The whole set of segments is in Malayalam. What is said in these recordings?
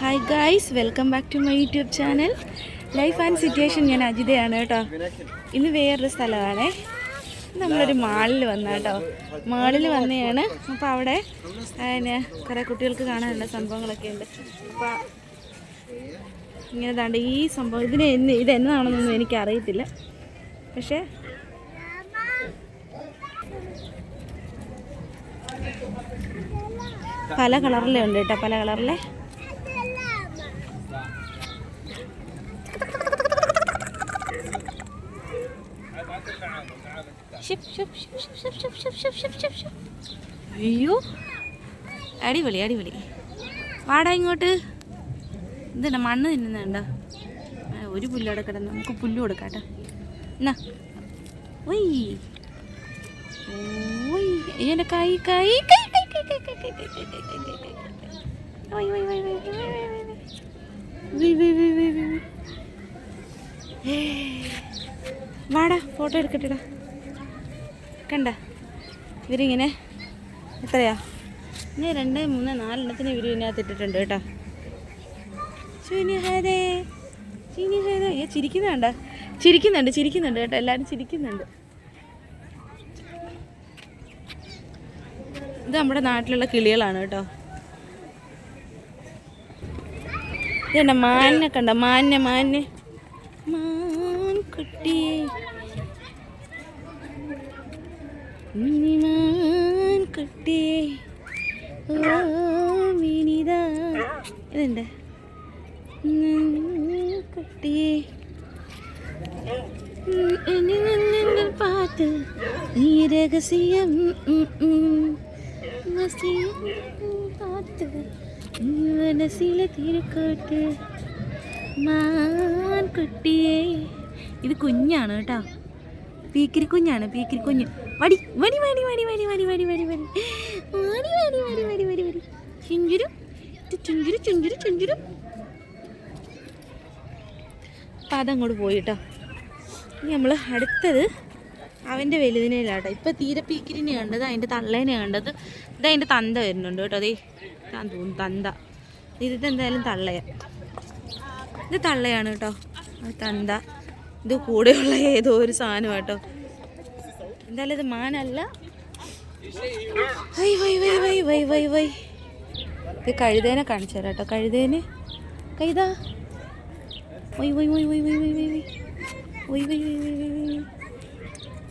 Hi guys welcome back to my YouTube channel life and situation ഞാൻ അജിതയാണ് കേട്ടോ. ഇന്ന് വേറൊരു സ്ഥലമാണേ. നമ്മളൊരു മാളിൽ വന്ന കേട്ടോ. മാളിൽ വന്നതാണ് അപ്പോൾ അവിടെ പിന്നെ കുറേ കുട്ടികൾക്ക് കാണാനുള്ള സംഭവങ്ങളൊക്കെ ഉണ്ട്. അപ്പോൾ ഇങ്ങനെ ഈ സംഭവം ഇതിന് ഇത് എന്നാണെന്നൊന്നും എനിക്ക് അറിയത്തില്ല പക്ഷേ പല കളറിലേ ഉണ്ട് കേട്ടോ പല കളറിലെ അയ്യോ അടിപൊളി അടിപൊളി പാടാ ഇങ്ങോട്ട് ഇതെന്നാ മണ്ണ് തിന്നുന്നുണ്ടോ ഒരു പുല്ലവിടെ കിടന്ന് നമുക്ക് പുല്ല് കൊടുക്കാട്ടെ എന്നാ ഒയ് ഓയ് എന്റെ കൈ കൈ കൈ വാടാ ഫോട്ടോ എടുക്കട്ടെടാ. കണ്ട? ഇവരിങ്ങനെ എത്രയാ? ഇനി രണ്ട് മൂന്ന് നാലെണ്ണത്തിന് ഇവർ ഇതിനകത്ത് ഇട്ടിട്ടുണ്ട് കേട്ടോ. ഏ ചിരിക്കുന്നുണ്ട്? ചിരിക്കുന്നുണ്ട് ചിരിക്കുന്നുണ്ട് കേട്ടോ. എല്ലാവരും ചിരിക്കുന്നുണ്ട്. ഇത് നമ്മുടെ നാട്ടിലുള്ള കിളികളാണ് കേട്ടോ ഇതുണ്ട മാനിനെ കണ്ട മാനിനെ മാനിനെ മാൻകുട്ടി മാൻകുട്ടി ഓ പാട്ട് ഈ രഹസ്യം ഇത് കുഞ്ഞാണ് കേട്ടോ പീക്കിരി കുഞ്ഞാണ് പീക്കിരി കുഞ്ഞ് വടി വടി വടി വടി വടി വടി വടി വടി വടി വടി വടി വടി വടി വടി വടി ചുഞ്ചുരു ചുഞ്ചുരു ചുഞ്ചുരു ചുഞ്ചുരു അപ്പം അതങ്ങോട്ട് പോയി ഇനി നമ്മൾ അടുത്തത് അവന്റെ വലുതിനെയിലാട്ടോ ഇപ്പം തീരെ പീക്കിരിനെ കണ്ടത് അതിന്റെ തള്ളേനെ കണ്ടത് ഇത് അതിന്റെ തന്ത വരുന്നുണ്ട് കേട്ടോ അതേ ഞാൻ തോന്നുന്നു തന്ത ഇത് എന്തായാലും തള്ളയ ഇത് തള്ളയാണ് കേട്ടോ തന്ത ഇത് കൂടെയുള്ള ഏതോ ഒരു സാധനം കേട്ടോ എന്തായാലും ഇത് മാനല്ല വൈ വൈ വൈ വൈ വൈ വൈ വൈ ഇത് കഴുതേനെ കാണിച്ചു തരാം കേട്ടോ കഴുതേനെ കൈതാ വൈ വൈ വൈ വൈ വൈ വൈ വൈ വൈ വൈ വൈ വൈ വൈ വൈ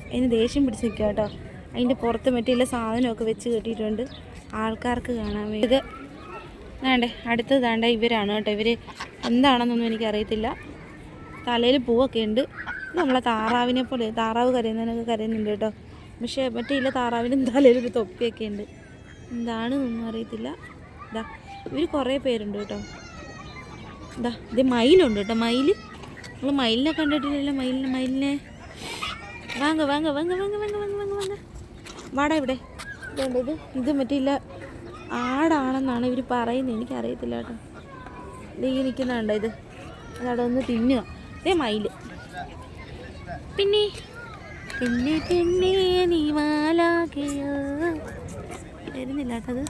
അതിന് ദേഷ്യം പിടിച്ച് നിൽക്കുക കേട്ടോ. അതിന്റെ പുറത്ത് മറ്റുള്ള സാധനമൊക്കെ വെച്ച് കെട്ടിയിട്ടുണ്ട്. ആൾക്കാർക്ക് കാണാൻ ഇത് വേണ്ടേ അടുത്തത് വേണ്ട ഇവരാണ് കേട്ടോ. ഇവർ എന്താണെന്നൊന്നും എനിക്കറിയത്തില്ല. തലയിൽ പൂവൊക്കെ ഉണ്ട്. ഇത് നമ്മളെ താറാവിനെ പോലെ താറാവ് കരയുന്നതിനൊക്കെ കരയുന്നുണ്ട് കേട്ടോ. പക്ഷേ മറ്റേ ഇല്ല തലയിൽ ഒരു തൊപ്പിയൊക്കെ ഉണ്ട്. എന്താണെന്നൊന്നും അറിയത്തില്ല. ഇതാ ഇവർ കുറേ പേരുണ്ട് കേട്ടോ. ഇതാ ഇത് മയിലുണ്ട് കേട്ടോ മയിൽ. നമ്മൾ മയിലിനെ കണ്ടിട്ടില്ലല്ലോ മയിലിനെ മയിലിനെ. വാങ്ങ വാങ്ങ വാങ്ങ വാങ്ങ വാങ്ങ വാങ്ങ വാങ്ങ വാങ്ങ. വാടാ ഇവിടെ. ഇതുണ്ട് ഇത് ഇത് മറ്റില്ല ആടാണെന്നാണ് ഇവർ പറയുന്നത്. എനിക്കറിയത്തില്ല കേട്ടോ. ഇത് ഈ നിൽക്കുന്നുണ്ടോ ഇത്? അതവിടെ ഒന്ന് തിന്നുക ഇതേ മയിൽ. പിന്നെ? പിന്നെ പിന്നെ നീ മാലാകയോ വരുന്നില്ല കേട്ടോ അത്.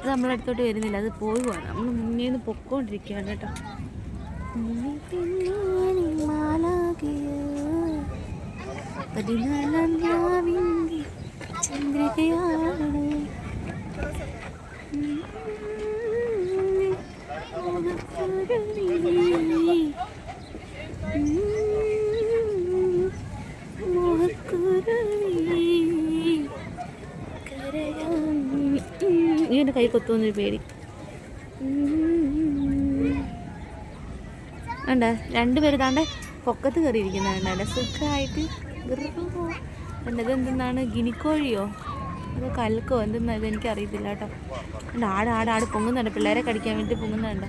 അത് നമ്മളടുത്തോട്ട് വരുന്നില്ല. അത് പോവുകയാണ് നമ്മൾ മുന്നേ നിന്ന് പൊക്കോണ്ടിരിക്കുകയാണ് കേട്ടോ. പിന്നെ പിന്നെ നീ മാലാകയോ ഇങ്ങനെ കൈ കൊത്തുന്നൊരു പേടി. ഉണ്ട് രണ്ടുപേരും താണ്ടെ പൊക്കത്ത് കയറിയിരിക്കുന്നതാണ് നല്ല സുഖമായിട്ട് ഇത് എന്തെന്നാണ്? ഗിനിക്കോഴിയോ? അതോ കൽക്കോ? എന്തെന്നാ ഇത്? എനിക്ക് അറിയത്തില്ല കേട്ടോ. ഉണ്ട് ആട് ആട് ആട് പൊങ്ങുന്നുണ്ട്. പിള്ളേരെ കടിക്കാൻ വേണ്ടി പൊങ്ങുന്നുണ്ട്.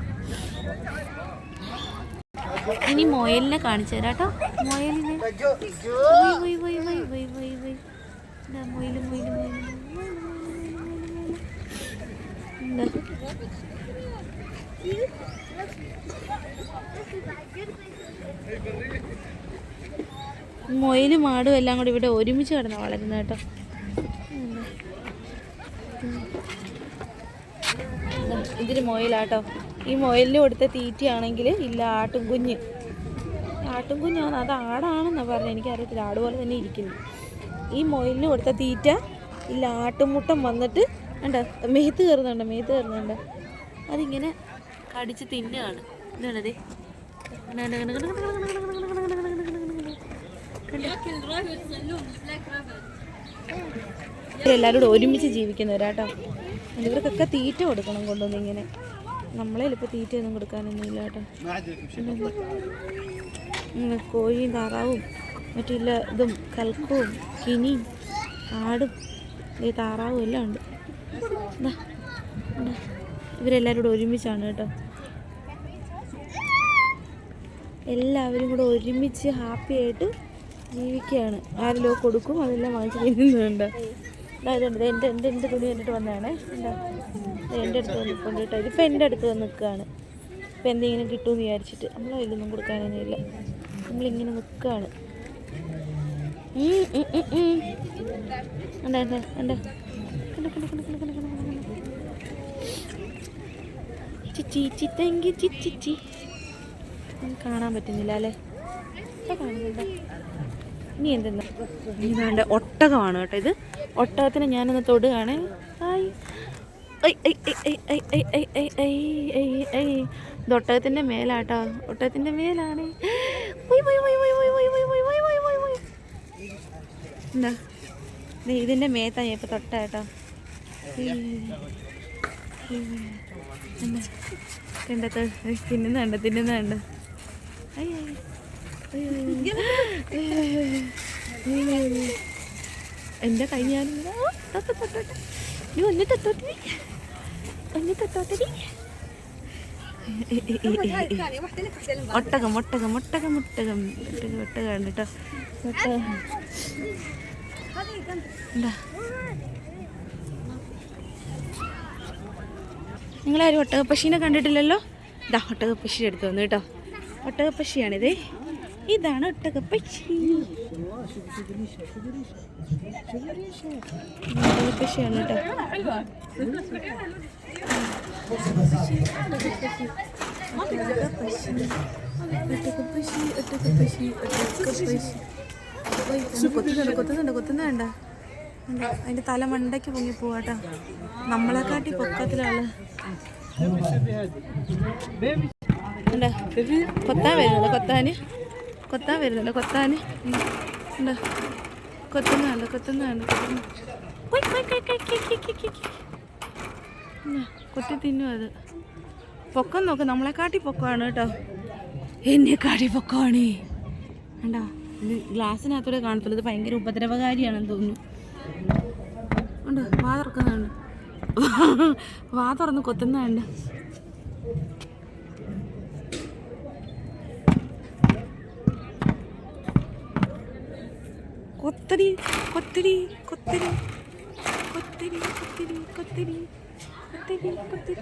ഇനി മൊയലിനെ കാണിച്ചു തരാം കേട്ടോ. മൊയലിനെ. മൊയിൽ മൊയിൽ മൊയിലും ആടും എല്ലാം കൂടി ഇവിടെ ഒരുമിച്ച് കിടന്ന് വളരുന്നത് കേട്ടോ. ഇതിന് മൊയിലാട്ടോ. ഈ മൊയിലിന് കൊടുത്ത തീറ്റയാണെങ്കിൽ ഇല്ല ആട്ടും കുഞ്ഞ്. ആട്ടും കുഞ്ഞാണ് അത് ആടാണെന്നാണ് പറഞ്ഞത്. എനിക്കറിയത്തില്ല. ആട് പോലെ തന്നെ ഇരിക്കുന്നു. ഈ മൊയിലിന് കൊടുത്ത തീറ്റ ഇല്ല ആട്ടുമുട്ടം വന്നിട്ട് കണ്ടോ? മേത്ത് കയറുന്നുണ്ട് മേത്ത് കയറുന്നുണ്ട്. അതിങ്ങനെ കടിച്ച് തിന്നുകയാണ് ഇതാണതേ. എല്ലാവരും കൂടെ ഒരുമിച്ച് ജീവിക്കുന്നവരാട്ടോ. ഇവർക്കൊക്കെ തീറ്റ കൊടുക്കണം കൊണ്ടുവന്ന് ഇങ്ങനെ. നമ്മളെ ഇപ്പോൾ തീറ്റ ഒന്നും കൊടുക്കാനൊന്നും ഇല്ല കേട്ടോ കോഴിയും താറാവും മറ്റില്ല ഇതും കൽക്കവും കിനിയും ആടും ഈ താറാവും എല്ലാം ഉണ്ട്. ഇവരെല്ലാവരും ഒരുമിച്ചാണ് കേട്ടോ. എല്ലാവരും കൂടെ ഒരുമിച്ച് ഹാപ്പി ആയിട്ട് ജീവിക്കുകയാണ്. ആരെല്ലോ കൊടുക്കും അതെല്ലാം വാങ്ങിച്ച് തിന്നുന്നുണ്ട് അതായത് എന്റെ എന്റെ എന്റെ തുണി കണ്ടിട്ട് വന്നതാണേ. എന്താ എന്റെ അടുത്ത് വന്ന് കൊണ്ടിട്ട് ഇതിപ്പോൾ എന്റെ അടുത്ത് വന്ന് നിൽക്കുകയാണ്. ഇപ്പം എന്തെങ്കിലും കിട്ടുമെന്ന് വിചാരിച്ചിട്ട്. നമ്മൾ അതിലൊന്നും കൊടുക്കാനൊന്നും ഇല്ല. നമ്മളിങ്ങനെ നിൽക്കുകയാണ്. ഉണ്ട് ചിച്ചിച്ചി കാണാൻ പറ്റുന്നില്ല അല്ലേ? ഇപ്പം കാണുന്നുണ്ടോ? ഇനി എന്തെന്ന് ഇതാണ്ട് ഒട്ടകമാണ് കേട്ടോ ഇത് ഒട്ടകത്തിന് ഞാനൊന്ന് തൊടുകയാണ് ഇത് ഒട്ടകത്തിന്റെ മേലാട്ടോ ഒട്ടകത്തിന്റെ മേലാണ് എന്താ ഇതിന്റെ മേത്താ ഞാൻ ഇപ്പോൾ തൊട്ടാട്ടോ കണ്ടത് തിന്നുന്നുണ്ട് തിന്നുന്നുണ്ട് അയ്യ എന്റെ കൈ ഞാൻ ഒന്ന് തൊട്ടോട്ടി. ഒന്ന് തൊട്ടോട്ടി. ഒട്ടകം ഒട്ടകം ഒട്ടകം ഒട്ടകം. ഒട്ടകം ഒട്ടകം ഉണ്ട് കേട്ടോ. ഒട്ടകം എന്താ? നിങ്ങളാരും കണ്ടിട്ടില്ലല്ലോ? ഇതാ ഒട്ടകപ്പശി എടുത്തു വന്നു കേട്ടോ. ഒട്ടകപ്പശിയാണിതേ. ഇതാണ് ഒട്ടകപ്പക്ഷി ഒട്ടകപ്പക്ഷിയാണ് കേട്ടോ. കൊത്തുന്നുണ്ട് കൊത്തുന്നുണ്ട് കൊത്തുന്നുണ്ട. അതിന്റെ തല മണ്ടയ്ക്ക് പൊങ്ങി പോവാട്ടാ നമ്മളെക്കാട്ടി പൊക്കത്തിലാണ് കൊത്താൻ വരുന്നത് കൊത്താന്. കൊത്താൻ വരുന്നുണ്ട് കൊത്താൻ. ഉണ്ടോ കൊത്തുന്നുണ്ട് കൊത്തുന്നുണ്ട് കൊത്തി തിന്നും അത്. പൊക്കം നോക്ക്. നമ്മളെ കാട്ടി പൊക്കമാണ് കേട്ടോ. എന്നെ കാട്ടി പൊക്കമാണ്. കണ്ടോ? ഇത് ഗ്ലാസ്സിനകത്തൂടെ കാണത്തുള്ളൂ ഇത് ഭയങ്കര ഉപദ്രവകാരിയാണെന്ന് തോന്നുന്നു. ഉണ്ട് വാ തുറക്കുന്നുണ്ട് വാ തുറന്ന് കൊത്തുന്നുണ്ട് കൊത്തരി കൊത്തരി കൊത്തരി കൊത്തരി കൊത്തരി കൊത്തരി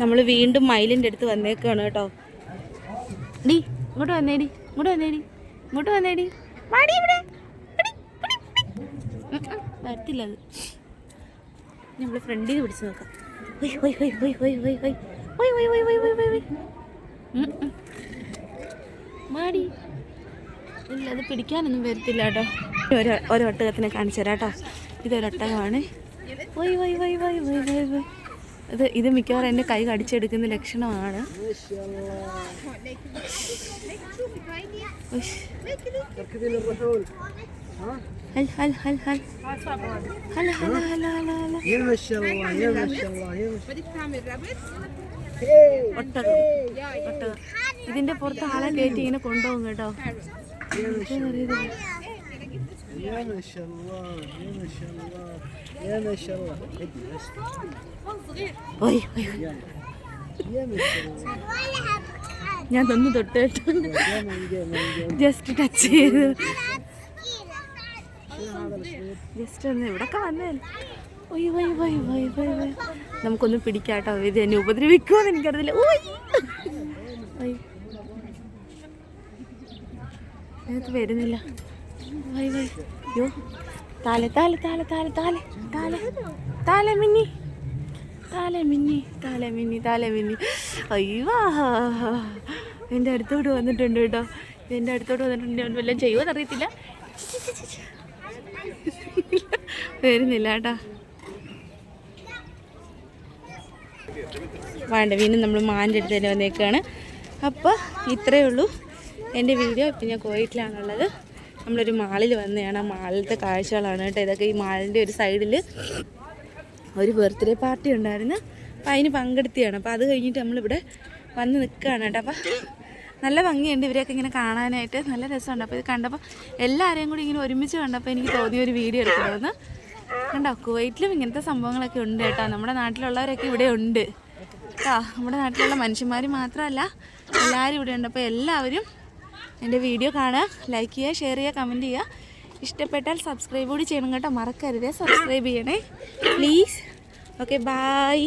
നമ്മൾ വീണ്ടും മയിലിന്റെ അടുത്ത് വന്നേക്കാണ് കേട്ടോ ഡി ഇങ്ങോട്ട് വന്നേടി ഇങ്ങോട്ട് വന്നേടി ഇങ്ങോട്ട് വന്നേടി മാടി ഇവിടെ വരത്തില്ല അത് നമ്മൾ ഫ്രണ്ടിൽ പിടിച്ച് നോക്കാം മാടി ഇല്ല അത് പിടിക്കാനൊന്നും വരത്തില്ല കേട്ടോ. ഒരു ഒട്ടകത്തിനെ കാണിച്ചു തരാം കേട്ടോ. ഇതൊരൊട്ടകമാണ് വൈ വൈ വൈ വൈ വൈ വൈ വൈ. ഇത് ഇത് മിക്കവാറും എന്റെ കൈ കടിച്ചെടുക്കുന്ന ലക്ഷണമാണ്. ഒട്ടകം. ഒട്ടകം. ഇതിന്റെ പുറത്ത് ആളെ കയറ്റി ഇങ്ങനെ കൊണ്ടുപോകും കേട്ടോ. يا ما شاء الله يا ما شاء الله يا ما شاء الله ادي بس ഓയ് ഓയ് ഓയ്. يا ما شاء الله ഞാൻ തൊന്ന് തൊട്ട് കേട്ടോ يا من جا من جا ജസ്റ്റ് ടച്ച് ചെയ്ത് شنو هذا الصغير ജസ്റ്റ് ഒന്ന് ഇവിടൊക്കെ വന്നേ ഒയ് വൈ വൈ വൈ വൈ വൈ നമുക്കൊന്ന് പിടിക്കാട്ടോ ഇത് എന്നെ ഉപദ്രവിക്കുമോന്ന് എനിക്കറിയില്ല ഓയ് ഓയ്. ഇതിനകത്ത് വരുന്നില്ല. വൈ വൈ. യോ താലെ താലെ താലെ താലെ താലെ താലെ. താലെ മിന്നി. താലെ മിന്നി താലെ മിന്നി താലെ മിന്നി. അയ്യോ. എന്റെ അടുത്തോട്ട് വന്നിട്ടുണ്ട് കേട്ടോ. എന്റെ അടുത്തോട്ട് വന്നിട്ടുണ്ട്. ഞാൻ വല്ലതും ചെയ്യുമോ അറിയത്തില്ല വരുന്നില്ല കേട്ടോ. വേണ്ട വീണ്ടും നമ്മൾ മാന്റെ അടുത്ത് തന്നെ വന്നേക്കാണ്. അപ്പോൾ ഇത്രയേ ഉള്ളൂ. എന്റെ വീഡിയോ ഇപ്പം ഞാൻ കോയിറ്റിലാണുള്ളത് നമ്മളൊരു മാളിൽ വന്നതാണ്. ആ മാളിലത്തെ കാഴ്ചകളാണ് കേട്ടോ. ഇതൊക്കെ ഈ മാളിന്റെ ഒരു സൈഡിൽ ഒരു ബർത്ത്ഡേ പാർട്ടി ഉണ്ടായിരുന്നു. അപ്പോൾ അതിന് പങ്കെടുത്തിയാണ്. അപ്പോൾ അത് കഴിഞ്ഞിട്ട് നമ്മളിവിടെ വന്ന് നിൽക്കുകയാണ് കേട്ടോ. അപ്പം നല്ല ഭംഗിയുണ്ട് ഇവരെയൊക്കെ ഇങ്ങനെ കാണാനായിട്ട്. നല്ല രസമുണ്ട്. അപ്പോൾ ഇത് കണ്ടപ്പോൾ എല്ലാവരെയും കൂടി ഇങ്ങനെ ഒരുമിച്ച് കണ്ടപ്പോൾ എനിക്ക് തോന്നിയ ഒരു വീഡിയോ എടുക്കണമെന്ന്. കണ്ടോ? കുവൈറ്റിലും ഇങ്ങനത്തെ സംഭവങ്ങളൊക്കെ ഉണ്ട് കേട്ടോ. നമ്മുടെ നാട്ടിലുള്ളവരൊക്കെ ഇവിടെ ഉണ്ട്. കേട്ടോ നമ്മുടെ നാട്ടിലുള്ള മനുഷ്യന്മാർ മാത്രമല്ല എല്ലാവരും ഇവിടെ ഉണ്ട്. അപ്പോൾ എല്ലാവരും എന്റെ വീഡിയോ കാണുക ലൈക്ക് ചെയ്യുക ഷെയർ ചെയ്യുക കമന്റ് ചെയ്യുക. ഇഷ്ടപ്പെട്ടാൽ സബ്സ്ക്രൈബ് കൂടി ചെയ്യണം കേട്ടോ. മറക്കരുത് സബ്സ്ക്രൈബ് ചെയ്യണേ. Please okay bye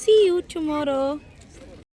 see you tomorrow